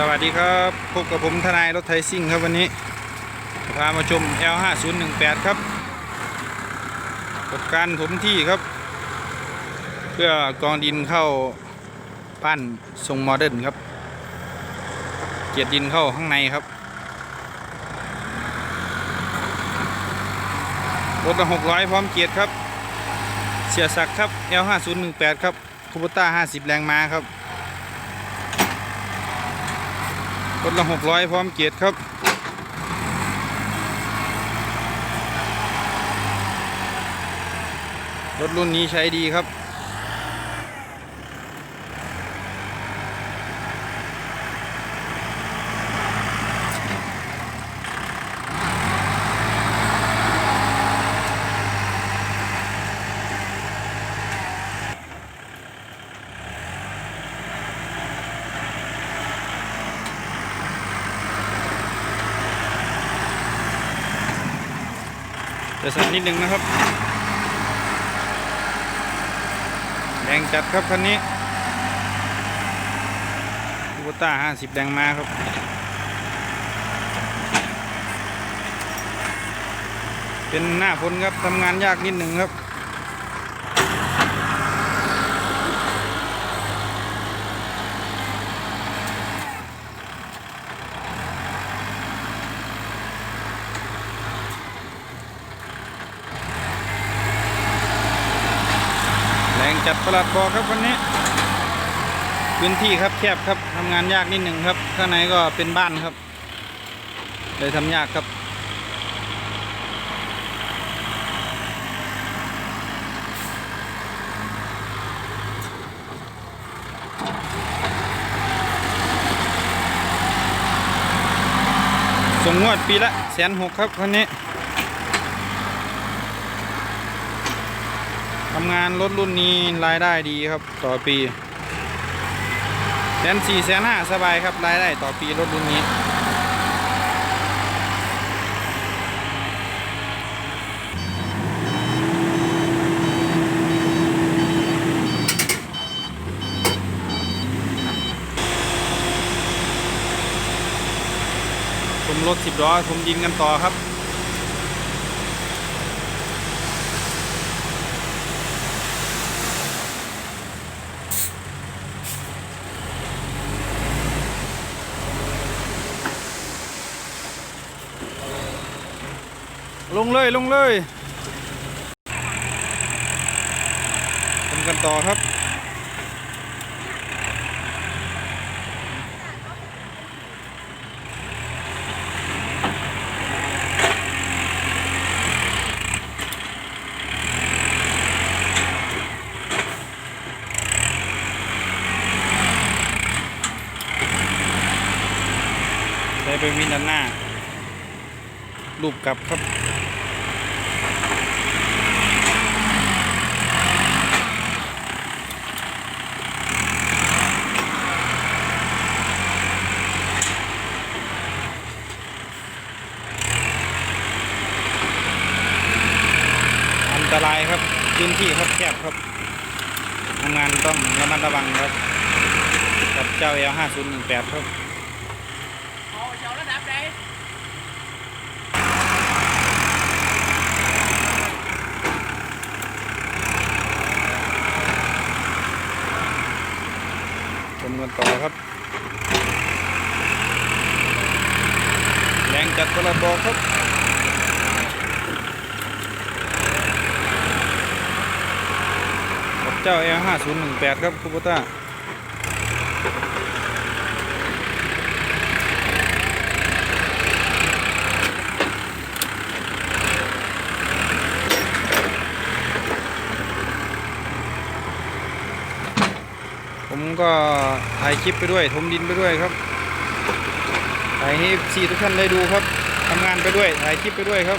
สวัสดีครับพบกับผมทนายรถไทยซิ่งครับวันนี้พามาชม L5018 ครับกับการถมที่ครับ เพื่อกองดินเข้าปั้นทรงโมเดิร์นครับ เกียรดินเข้าข้างในครับรถละ600 พร้อมเกียรครับ เสียสักครับ L5018 ครับคูโบต้า 50 แรงม้าครับ รถละหกร้อยพร้อมเกียรติครับรถรุ่นนี้ใช้ดีครับ จะสั่นนิดนึงนะครับแรงจัดครับคันนี้คูโบต้า50 แดงมาครับเป็นหน้าฝนครับทำงานยากนิดหนึ่งครับ จัดประหลัดบอกครับวันนี้ พื้นที่ครับแคบครับทำงานยากนิดหนึ่งครับ ข้างในก็เป็นบ้านครับ เลยทำยากครับส่งงวดปีละแสนหกครับคันนี้ ทำงานรถรุ่นนี้รายได้ดีครับต่อปีแสนสี่แสนห้าสบายครับรายได้ต่อปีรถรุ่นนี้ผมรถสิบล้อผมดินกันต่อครับ ลงเลยลงเลยทำกันต่อครับได้ไปวินด้านหน้า รูปกลับครับ อันตรายครับพื้นที่ครับแคบครับทำงานต้องระมัดระวังครับ กับเจ้า L5018 ครับ เอาเจ้าระดับไหน ชม กันต่อครับ แรงจัดกระบอกครับกับเจ้า L5018 ครับคูโบต้า ผมก็ถ่ายคลิปไปด้วยถมดินไปด้วยครับถ่ายให้ซีทุกท่านได้ดูครับทำงานไปด้วยถ่ายคลิปไปด้วยครับ